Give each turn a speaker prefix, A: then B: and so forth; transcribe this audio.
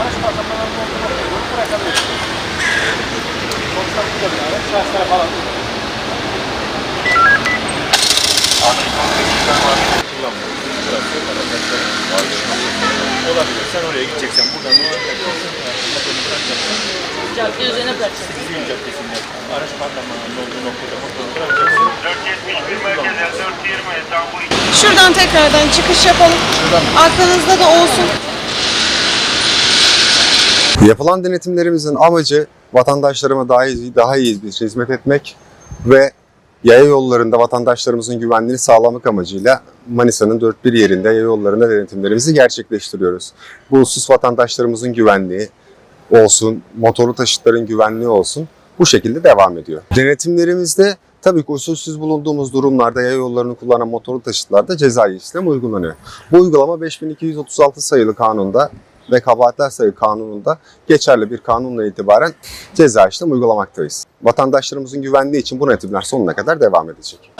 A: Araç patlamanın olduğunu bırakamıyoruz. Sonuçta bu da bir araç. Şahslara falan değil.
B: Olabilir. Sen oraya gideceksen buradan o
C: cadde üzerine bırakacaksın.
B: Sizin caddesinde araç patlamanın olduğu noktada
D: Şuradan tekrardan çıkış yapalım. Aklınızda da olsun.
E: Yapılan denetimlerimizin amacı vatandaşlarıma daha iyi, daha iyi bir hizmet etmek ve yaya yollarında vatandaşlarımızın güvenliğini sağlamak amacıyla Manisa'nın dört bir yerinde yaya yollarında denetimlerimizi gerçekleştiriyoruz. Bu husus vatandaşlarımızın güvenliği olsun, motorlu taşıtların güvenliği olsun bu şekilde devam ediyor. Denetimlerimizde tabii ki usulsüz bulunduğumuz durumlarda yaya yollarını kullanan motorlu taşıtlarda cezai işlem uygulanıyor. Bu uygulama 5236 sayılı kanunda ve kabahatler sayı kanununda geçerli bir kanunla itibaren ceza işlem uygulamaktayız. Vatandaşlarımızın güvenliği için bu denetimler sonuna kadar devam edecek.